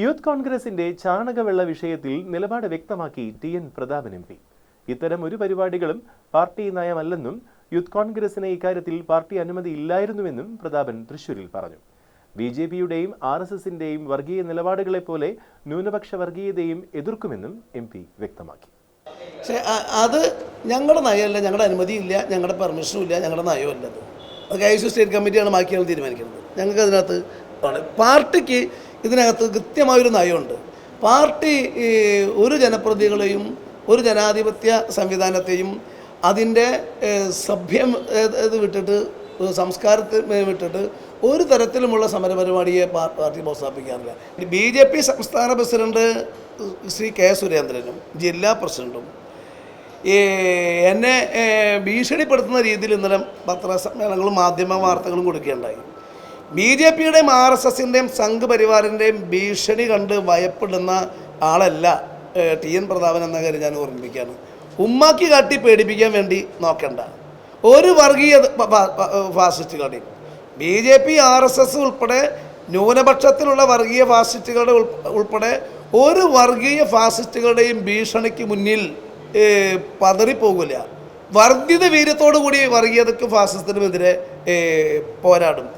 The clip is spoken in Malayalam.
യൂത്ത് കോൺഗ്രസിന്റെ ചാണകവെള്ള വിഷയത്തിൽ നിലപാട് വ്യക്തമാക്കി T N Prathapan M P. ഇത്തരം ഒരു പരിപാടികളും പാർട്ടി നയമല്ലെന്നും യൂത്ത് കോൺഗ്രസിന് ഇക്കാര്യത്തിൽ പാർട്ടി അനുമതി ഇല്ലായിരുന്നുവെന്നും പ്രതാപൻ തൃശൂരിൽ പറഞ്ഞു. ബി ജെ പിയുടെയും ആർ എസ് എസിന്റെയും വർഗീയ നിലപാടുകളെപ്പോലെ ന്യൂനപക്ഷ വർഗീയതയും എതിർക്കുമെന്നും എം പി വ്യക്തമാക്കി. പക്ഷേ അത് ഞങ്ങളുടെ നയമല്ല ഞങ്ങളുടെ അനുമതിയില്ല ഞങ്ങളുടെ പെർമിഷനും ഇല്ല ഞങ്ങളുടെ നയമല്ലത്. അത് കെ സ്റ്റേറ്റ് കമ്മിറ്റിയാണ് ബാക്കിയാണ് തീരുമാനിക്കുന്നത്. ഞങ്ങൾക്ക് അതിനകത്ത്. പാർട്ടിക്ക് ഇതിനകത്ത് കൃത്യമായൊരു നയമുണ്ട്. പാർട്ടി ഒരു ജനപ്രതികളെയും ഒരു ജനാധിപത്യ സംവിധാനത്തെയും അതിന്റെ സഭ്യം ഇത് വിട്ടിട്ട് സംസ്കാരത്തെ വിട്ടിട്ട് ഒരു തരത്തിലുമുള്ള സമരപരിപാടിയെ പാർട്ടി പ്രോത്സാഹിപ്പിക്കാറില്ല. ബി ജെ പി സംസ്ഥാന പ്രസിഡന്റ് ശ്രീ കെ സുരേന്ദ്രനും ജില്ലാ പ്രസിഡന്റും എന്നെ ഭീഷണിപ്പെടുത്തുന്ന രീതിയിൽ ഇന്നലെ പത്രസമ്മേളനങ്ങളും മാധ്യമ വാർത്തകളും കൊടുക്കുകയുണ്ടായി. ബി ജെ പിയുടെയും ആർ എസ് എസിന്റെയും സംഘപരിവാറിന്റെയും ഭീഷണി കണ്ട് ഭയപ്പെടുന്ന ആളല്ല ടി എൻ പ്രതാപൻ എന്ന കാര്യം ഞാൻ ഓർമ്മിപ്പിക്കുകയാണ്. ഉമ്മാക്കി കാട്ടി പേടിപ്പിക്കാൻ വേണ്ടി നോക്കണ്ട. ഒരു വർഗീയ ഫാസിസ്റ്റുകളുടെയും B J P R S S ഉൾപ്പെടെ ന്യൂനപക്ഷത്തിലുള്ള വർഗീയ ഫാസിസ്റ്റുകളുടെ ഉൾപ്പെടെ ഒരു വർഗീയ ഫാസിസ്റ്റുകളുടെയും ഭീഷണിക്ക് മുന്നിൽ പതറിപ്പോകില്ല വർദ്ധിത വീര്യത്തോടു കൂടി വർഗീയതയ്ക്കും ഫാസിസത്തിനുമെതിരെ പോരാടും.